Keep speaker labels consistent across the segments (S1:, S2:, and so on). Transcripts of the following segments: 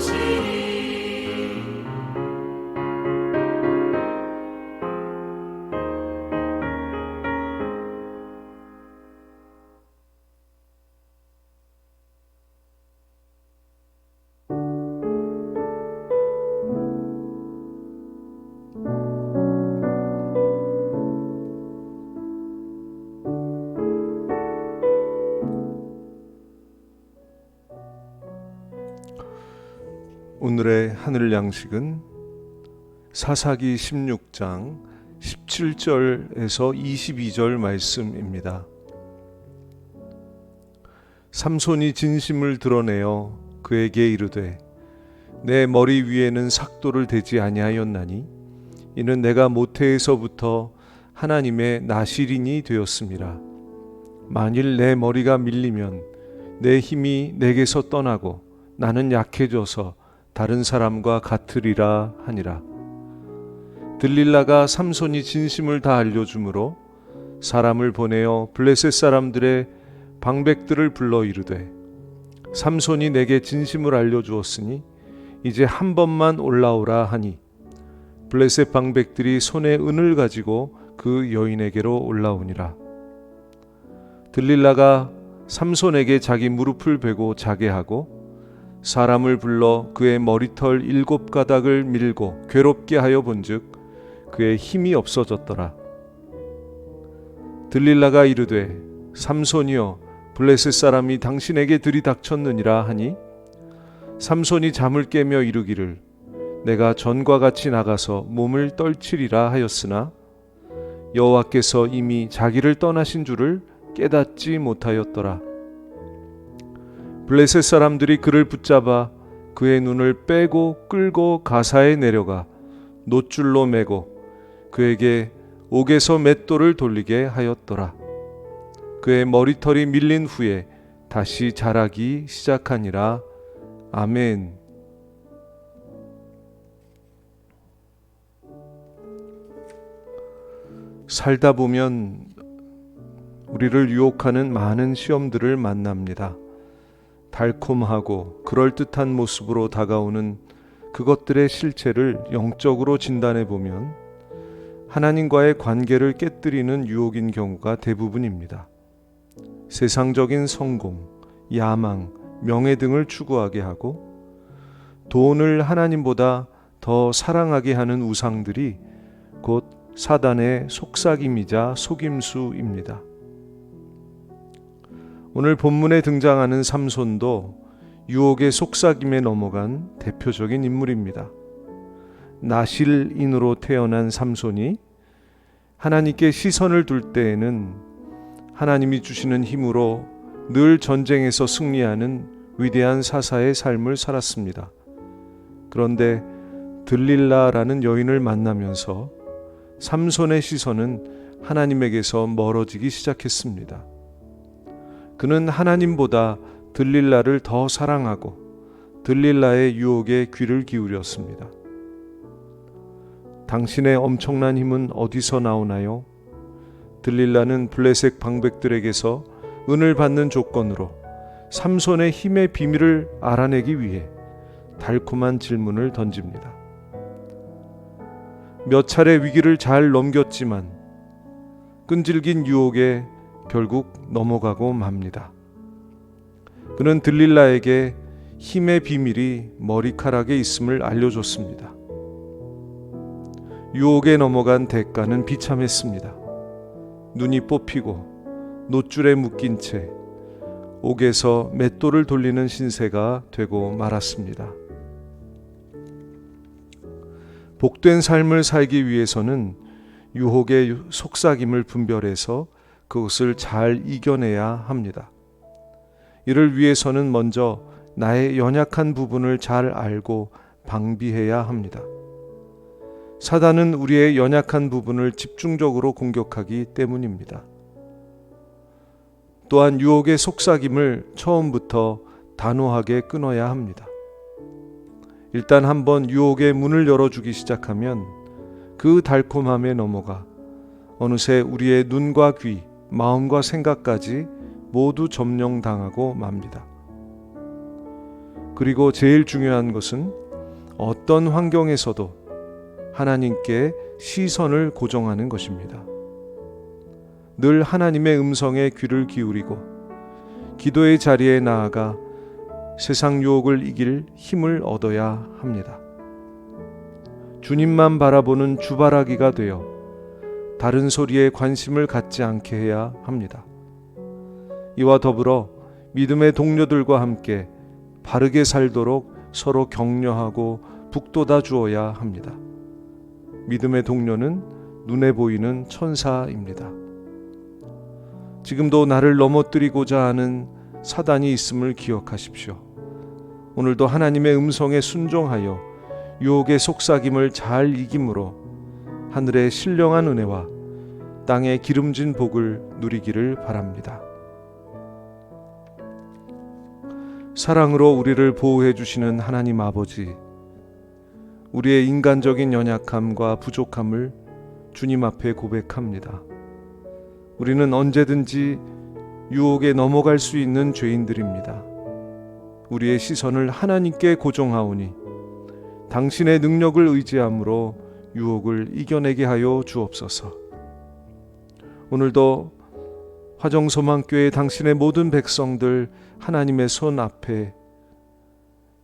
S1: see. 오늘의 하늘 양식은 사사기 16장 17절에서 22절 말씀입니다. 삼손이 진심을 드러내어 그에게 이르되 내 머리 위에는 삭도를 대지 아니하였나니 이는 내가 모태에서부터 하나님의 나실인이 되었습니다. 만일 내 머리가 밀리면 내 힘이 내게서 떠나고 나는 약해져서 다른 사람과 같으리라 하니라. 들릴라가 삼손이 진심을 다 알려주므로 사람을 보내어 블레셋 사람들의 방백들을 불러 이르되 삼손이 내게 진심을 알려주었으니 이제 한 번만 올라오라 하니 블레셋 방백들이 손에 은을 가지고 그 여인에게로 올라오니라. 들릴라가 삼손에게 자기 무릎을 베고 자게 하고 사람을 불러 그의 머리털 일곱 가닥을 밀고 괴롭게 하여 본즉 그의 힘이 없어졌더라. 들릴라가 이르되 삼손이여 블레셋 사람이 당신에게 들이닥쳤느니라 하니 삼손이 잠을 깨며 이르기를 내가 전과 같이 나가서 몸을 떨치리라 하였으나 여호와께서 이미 자기를 떠나신 줄을 깨닫지 못하였더라. 블레셋 사람들이 그를 붙잡아 그의 눈을 빼고 끌고 가사에 내려가 노줄로 매고 그에게 옥에서 맷돌을 돌리게 하였더라. 그의 머리털이 밀린 후에 다시 자라기 시작하니라. 아멘. 살다 보면 우리를 유혹하는 많은 시험들을 만납니다. 달콤하고 그럴듯한 모습으로 다가오는 그것들의 실체를 영적으로 진단해 보면 하나님과의 관계를 깨뜨리는 유혹인 경우가 대부분입니다. 세상적인 성공, 야망, 명예 등을 추구하게 하고 돈을 하나님보다 더 사랑하게 하는 우상들이 곧 사단의 속삭임이자 속임수입니다. 오늘 본문에 등장하는 삼손도 유혹의 속삭임에 넘어간 대표적인 인물입니다. 나실인으로 태어난 삼손이 하나님께 시선을 둘 때에는 하나님이 주시는 힘으로 늘 전쟁에서 승리하는 위대한 사사의 삶을 살았습니다. 그런데 들릴라라는 여인을 만나면서 삼손의 시선은 하나님에게서 멀어지기 시작했습니다. 그는 하나님보다 들릴라를 더 사랑하고 들릴라의 유혹에 귀를 기울였습니다. 당신의 엄청난 힘은 어디서 나오나요? 들릴라는 블레셋 방백들에게서 은을 받는 조건으로 삼손의 힘의 비밀을 알아내기 위해 달콤한 질문을 던집니다. 몇 차례 위기를 잘 넘겼지만 끈질긴 유혹에 결국 넘어가고 맙니다. 그는 들릴라에게 힘의 비밀이 머리카락에 있음을 알려줬습니다. 유혹에 넘어간 대가는 비참했습니다. 눈이 뽑히고 노줄에 묶인 채 옥에서 맷돌을 돌리는 신세가 되고 말았습니다. 복된 삶을 살기 위해서는 유혹의 속삭임을 분별해서 그것을 잘 이겨내야 합니다. 이를 위해서는 먼저 나의 연약한 부분을 잘 알고 방비해야 합니다. 사단은 우리의 연약한 부분을 집중적으로 공격하기 때문입니다. 또한 유혹의 속삭임을 처음부터 단호하게 끊어야 합니다. 일단 한번 유혹의 문을 열어주기 시작하면 그 달콤함에 넘어가 어느새 우리의 눈과 귀, 마음과 생각까지 모두 점령당하고 맙니다. 그리고 제일 중요한 것은 어떤 환경에서도 하나님께 시선을 고정하는 것입니다. 늘 하나님의 음성에 귀를 기울이고 기도의 자리에 나아가 세상 유혹을 이길 힘을 얻어야 합니다. 주님만 바라보는 주바라기가 되어 다른 소리에 관심을 갖지 않게 해야 합니다. 이와 더불어 믿음의 동료들과 함께 바르게 살도록 서로 격려하고 북돋아 주어야 합니다. 믿음의 동료는 눈에 보이는 천사입니다. 지금도 나를 넘어뜨리고자 하는 사단이 있음을 기억하십시오. 오늘도 하나님의 음성에 순종하여 유혹의 속삭임을 잘 이김으로 하늘의 신령한 은혜와 땅의 기름진 복을 누리기를 바랍니다. 사랑으로 우리를 보호해 주시는 하나님 아버지, 우리의 인간적인 연약함과 부족함을 주님 앞에 고백합니다. 우리는 언제든지 유혹에 넘어갈 수 있는 죄인들입니다. 우리의 시선을 하나님께 고정하오니 당신의 능력을 의지함으로 유혹을 이겨내게 하여 주옵소서. 오늘도 화정소망교회 당신의 모든 백성들 하나님의 손 앞에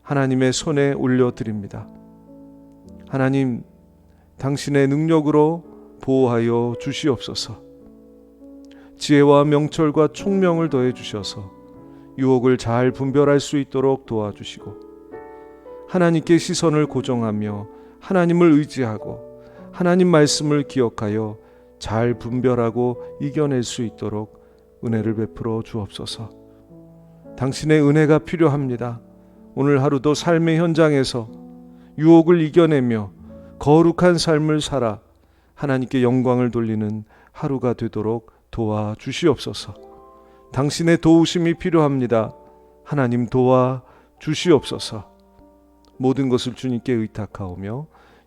S1: 하나님의 손에 올려드립니다. 하나님, 당신의 능력으로 보호하여 주시옵소서. 지혜와 명철과 총명을 더해 주셔서 유혹을 잘 분별할 수 있도록 도와주시고 하나님께 시선을 고정하며 하나님을 의지하고 하나님 말씀을 기억하여 잘 분별하고 이겨낼 수 있도록 은혜를 베풀어 주옵소서. 당신의 은혜가 필요합니다. 오늘 하루도 삶의 현장에서 유혹을 이겨내며 거룩한 삶을 살아 하나님께 영광을 돌리는 하루가 되도록 도와 주시옵소서. 당신의 도우심이 필요합니다. 하나님 도와 주시옵소서. 모든 것을 주님께 의탁하오며